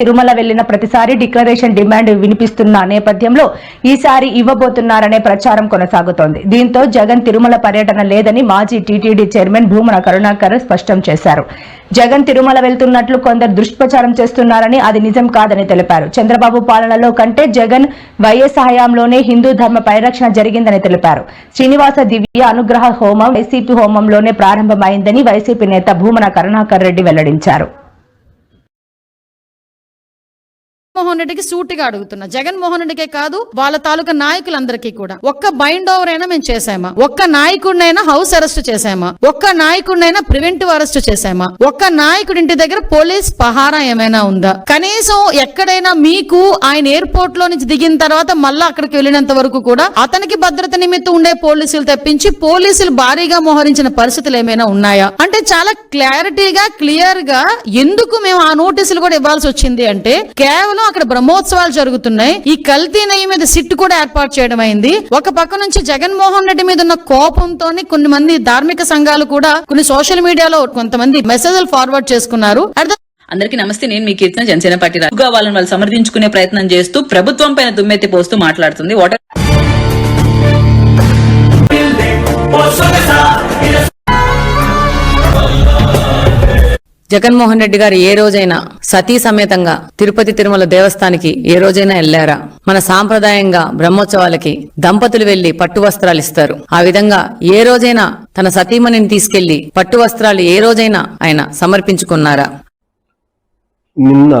తిరుమల వెళ్ళిన ప్రతిసారి declaration demand వినిపిస్తున్న నేపథ్యంలో ఈసారి ఇవ్వబోతున్నారనే ప్రచారం కొనసాగుతోంది. దీంతో జగన్ తిరుమల పర్యటన లేదని మాజీ టీటీడీ చైర్మన్ భూమన కరుణాకర్ స్పష్టం చేశారు. జగన్ తిరుమల వెళ్తున్నట్లు కొందరు దుష్ప్రచారం చేస్తున్నారని అది నిజం కాదని తెలిపారు. చంద్రబాబు పాలనలో కంటే జగన్ వైఎస్ హయాంలోనే హిందూ ధర్మ పరిరక్షణ జరిగిందని తెలిపారు. శ్రీనివాస దివ్య అనుగ్రహ హోమం వైసీపీ హోమంలోనే ప్రారంభమైందని వైసీపీ నేత భూమన కరుణాకర్ రెడ్డి వెల్లడించారు. జగన్మోహన్ రెడ్డికి సూటిగా అడుగుతున్నా. జగన్మోహన్ రెడ్డికే కాదు వాళ్ళ తాలూకా నాయకులందరికీ కూడా. ఒక్క బైండ్ ఓవర్ అయినా మేము చేసామా ఒక్క నాయకుడినైనా హౌస్ అరెస్ట్ చేసామా ఒక్క నాయకుడినైనా ప్రివెంటివ్ అరెస్ట్ చేసామా ఒక్క నాయకుడి ఇంటి దగ్గర పోలీస్ పహారా ఏమైనా ఉందా? కనీసం ఎక్కడైనా మీకు ఆయన ఎయిర్పోర్ట్లో నుంచి దిగిన తర్వాత మళ్ళా అక్కడికి వెళ్ళినంత వరకు కూడా అతనికి భద్రత నిమిత్తం ఉండే పోలీసులు తెప్పించి పోలీసులు భారీగా మోహరించిన పరిస్థితులు ఏమైనా ఉన్నాయా? అంటే చాలా క్లారిటీగా క్లియర్గా ఎందుకు మేము ఆ నోటీసులు కూడా ఇవ్వాల్సి వచ్చింది అంటే కేవలం అక్కడ బ్రహ్మోత్సవాలు జరుగుతున్నాయి. ఈ కల్తీ నెయ్యి మీద సిట్ కూడా ఏర్పాటు చేయడం అయింది. ఒక పక్క నుంచి జగన్మోహన్ రెడ్డి మీద ఉన్న కోపంతోని కొన్ని మంది ధార్మిక సంఘాలు కూడా కొన్ని సోషల్ మీడియాలో కొంతమంది మెసేజ్లు ఫార్వర్డ్ చేసుకున్నారు. the అందరికీ నమస్తే నేను మీ కీర్తన జనసేన పార్టీ రాజుగా వాళ్ళని వాళ్ళు సమర్థించుకునే ప్రయత్నం చేస్తూ ప్రభుత్వం పైన దుమ్మెత్తి పోస్తూ మాట్లాడుతుంది. వాట్ జగన్మోహన్ రెడ్డి గారు ఏ రోజైనా సతీ సమేతంగా తిరుపతి తిరుమల దేవస్థానికి ఏ రోజైనా వెళ్ళారా మన సాంప్రదాయంగా బ్రహ్మోత్సవాలకి దంపతులు వెళ్ళి పట్టు వస్త్రాలు ఇస్తారు. ఆ విధంగా ఏ రోజైనా తన సతీమణిని తీసుకెళ్ళి పట్టు వస్త్రాలు ఏ రోజైనా ఆయన సమర్పించుకున్నారా? నిన్న